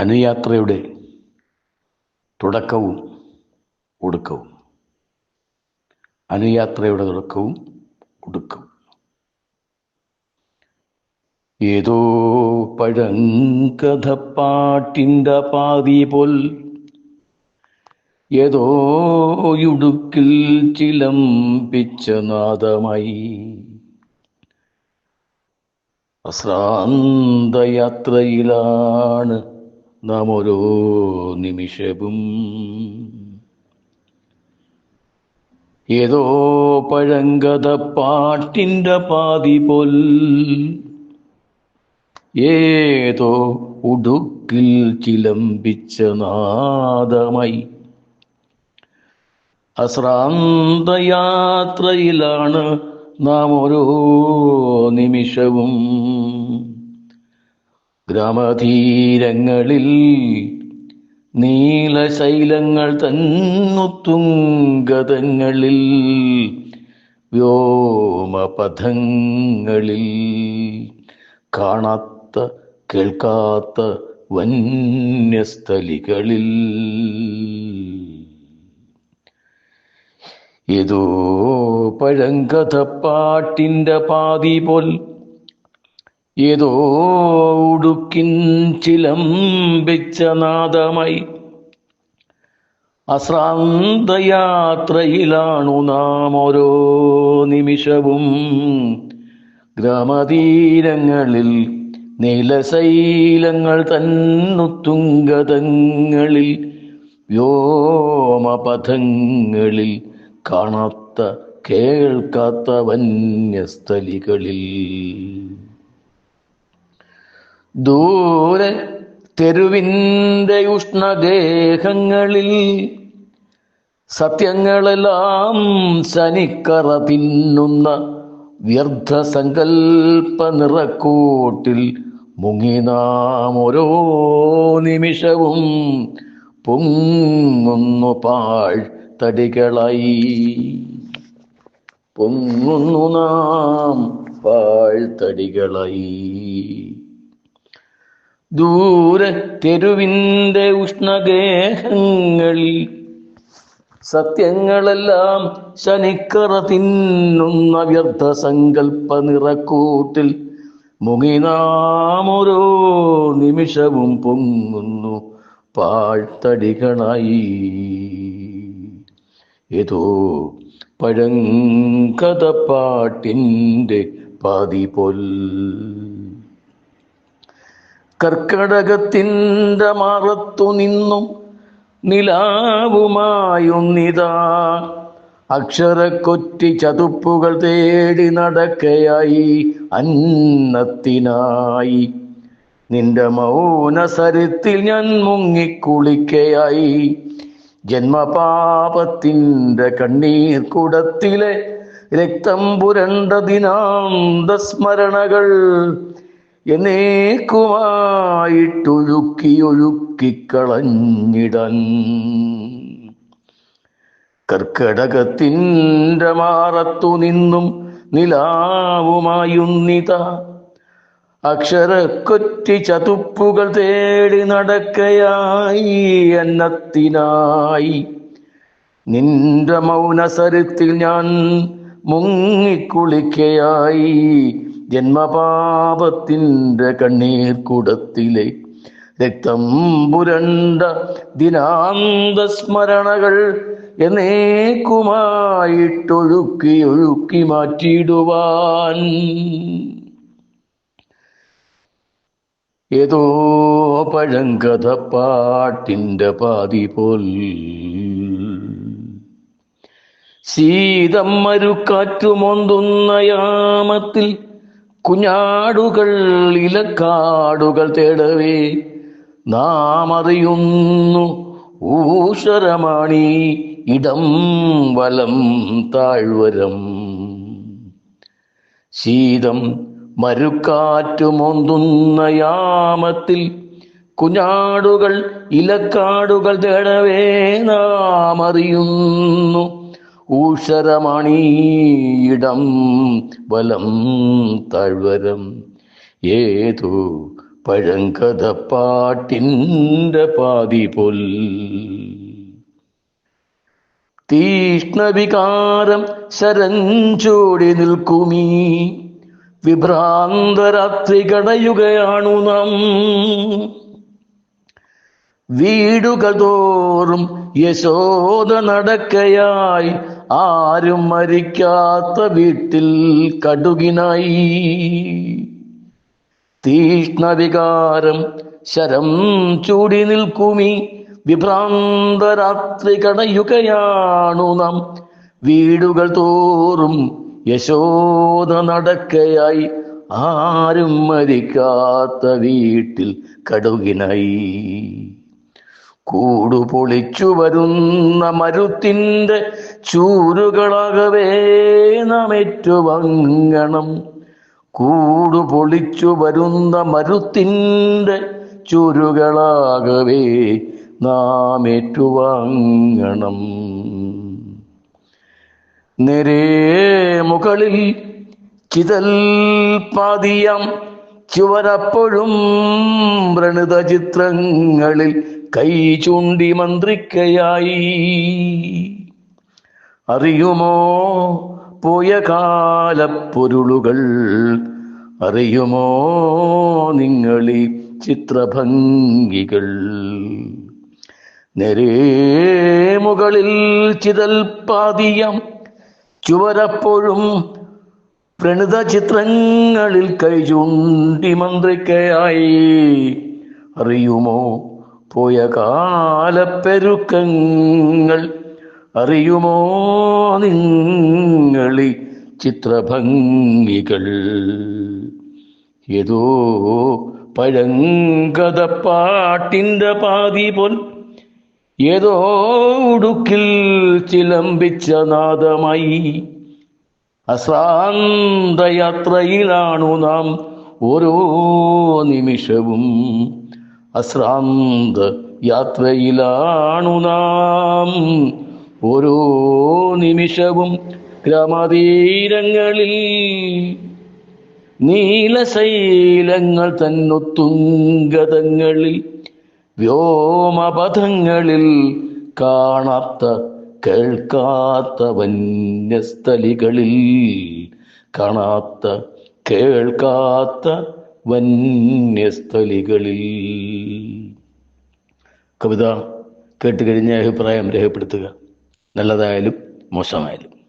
അനുയാത്രയുടെ തുടക്കവും ഒടുക്കവും. അനുയാത്രയുടെ തുടക്കവും ഒടുക്കവും. ഏതോ പഴങ്കഥപ്പാട്ടിന്റെ പാതി പോൽ ഏതോ ഇടുക്കിൽ ചിലമ്പിച്ച നാദമായി. അശ്രാന്തയാത്രയിലാണ് നാം ഓരോ നിമിഷവും. ഏതോ പഴങ്കഥ പാട്ടിന്റെ പാതി പോൽ ഏതോ ഉടുക്കിൽ ചിലമ്പിച്ച നാദമായി. അശ്രാന്തയാത്രയിലാണ് നാം ഓരോ നിമിഷവും. ഗ്രാമതീരങ്ങളിൽ നീലശൈലങ്ങൾ തന്നുത്തുങ്കതങ്ങളിൽ വ്യോമപഥങ്ങളിൽ കാണാത്ത കേൾക്കാത്ത വന്യസ്ഥലികളിൽ ഏതോ പഴങ്കഥപ്പാട്ടിന്റെ പാതി പോൽ ഏതോ ഉടുക്കിൻ ചിലംബിച്ച നാദമായി. അശ്രാന്തയാത്രയിലാണു നാം ഓരോ നിമിഷവും. ഗ്രാമതീരങ്ങളിൽ നീലശൈലങ്ങൾ തന്നുത്തുങ്കതങ്ങളിൽ വ്യോമപഥങ്ങളിൽ കാണാത്ത കേൾക്കാത്ത വന്യസ്ഥലികളിൽ. ദൂരെ തെരുവിന്റെ ഉഷ്ണദേഹങ്ങളിൽ സത്യങ്ങളെല്ലാം ശനിക്കറ തിന്നുന്ന വ്യർത്ഥ സങ്കൽപ്പ നിറക്കൂട്ടിൽ മുങ്ങി നാം ഓരോ നിമിഷവും പൊങ്ങുന്നു പാൾ തടികളായി പൊങ്ങുന്നു നാം പാൾ പാഴ്ത്തടികളായി. ദൂരെ തെരുവിന്റെ ഉഷ്ണഗേഹങ്ങളിൽ സത്യങ്ങളെല്ലാം ശനിക്കറ തിന്നുന്ന വ്യർത്ഥ സങ്കല്പ നിറക്കൂട്ടിൽ മുങ്ങി നിമിഷവും പൊങ്ങുന്നു പാഴ്ത്തടികളായി. ഏതോ പഴങ്കഥ പാട്ടിന്റെ പാതി പോൽ കർക്കടകത്തിന്റെ മാറത്തു നിന്നും നിലാവുമായുന്നിതാ. അക്ഷരക്കൊറ്റി ചതുപ്പുകൾ തേടി നടക്കയായി അന്നത്തിനായി. നിന്റെ മൗന മൗനസരത്തിൽ ഞാൻ മുങ്ങിക്കുളിക്കയായി. ജന്മപാപത്തിന്റെ കണ്ണീർ കുടത്തിലെ രക്തം പുരണ്ട ദിനാന്ത സ്മരണകൾ എന്നേക്കുമായിട്ടൊഴുക്കി ഒഴുക്കിക്കളഞ്ഞിടൻ കർക്കടകത്തിന്റെ മാറത്തു നിന്നും നിലാവുമായുന്നിത. അക്ഷരക്കൊറ്റി ചതുപ്പുകൾ തേടി നടക്കയായി എന്നത്തിനായി. നിന്റെ മൗനസരത്തിൽ ഞാൻ മുങ്ങിക്കുളിക്കയായി. ജന്മപാപത്തിന്റെ കണ്ണീർ കുടത്തിലെ രക്തം പുരണ്ട ദിനാന്ത സ്മരണകൾ എന്നേക്കുമായിട്ടൊഴുക്കി ഒഴുക്കി മാറ്റിയിടുവാൻ. ഏതോ പഴങ്കഥ പാട്ടിന്റെ പാതി പോൽ ശീതം മരുക്കാറ്റുമൊന്തുന്ന യാമത്തിൽ കുഞ്ഞാടുകൾ ഇലക്കാടുകൾ തേടവേ നാം അറിയുന്നു ഊഷരമാണി ഇടം വലം താഴ്വരം. ശീതം മരുക്കാറ്റുമൊന്തുന്ന യാമത്തിൽ കുഞ്ഞാടുകൾ ഇലക്കാടുകൾ തേടവേ നാം അറിയുന്നു ഊഷരമണിയിടം വലം താഴ്വരം. ഏതു പഴങ്കഥപ്പാട്ടിന്റെ പാതി പൊൽ തീഷ്ണവികാരം ശരഞ്ചോടി നിൽക്കുമീ. വിഭ്രാന്തരാത്രി കടയുകയാണു നാം. വീടുകൾ തോറും യശോദ നടക്കയായി ആരും മരിക്കാത്ത വീട്ടിൽ കടുകിനായി. തീഷ്ണവികാരം ശരം ചൂടി നിൽക്കുമി. വിഭ്രാന്തരാത്രി കടയുകയാണു നാം. വീടുകൾ തോറും യശോദ നടക്കയായി. ആരും മരിക്കാത്ത വീട്ടിൽ കടുകിനായി. കൂടു പൊളിച്ചു വരുന്ന മരുത്തിന്റെ ചൂരുകളാകവേ നാം ഏറ്റുവങ്ങണം കൂടു പൊളിച്ചു വരുന്ന മരുത്തിന്റെ ചുരുകളാകവേ നാം നേരേ മുകളിൽ ചിതൽ പാതിയം ചുവരപ്പോഴും വ്രണുത ചിത്രങ്ങളിൽ കൈ ചൂണ്ടി മന്ത്രിക്കയായി. അറിയുമോ പോയ കാലപ്പൊരുളുകൾ? അറിയുമോ നിങ്ങളീ ചിത്രഭംഗികൾ? നേരേ മുകളിൽ ചിതൽ പാതിയം ചുവരപ്പോഴും പ്രണുത ചിത്രങ്ങളിൽ കൈ ചൂണ്ടി മന്ത്രിക്കയായി. അറിയുമോ പോയ കാലപ്പെരുക്കങ്ങൾ അറിയുമോ നിങ്ങളി ചിത്രഭംഗികൾ? ഏതോ പഴങ്കഥ പാട്ടിന്റെ പാതി പോൽ ഏതോ ഉടുക്കിൽ ചിലമ്പിച്ച നാദമായി അശ്രാന്തയാത്രയിലാണു നാം ഓരോ നിമിഷവും അശ്രാന്ത യാത്രയിലാണു നാം. ഓരോ നിമിഷവും ഗ്രാമതീരങ്ങളിൽ നീലശൈലങ്ങൾ തന്നൊത്തുങ്കതങ്ങളിൽ വ്യോമപഥങ്ങളിൽ കാണാത്ത കേൾക്കാത്ത വന്യസ്ഥലികളിൽ കാണാത്ത കേൾക്കാത്ത വന്യസ്ഥലികളിൽ. കവിത കേട്ടുകഴിഞ്ഞ അഭിപ്രായം രേഖപ്പെടുത്തുക. നല്ലതായാലും മോശമായാലും.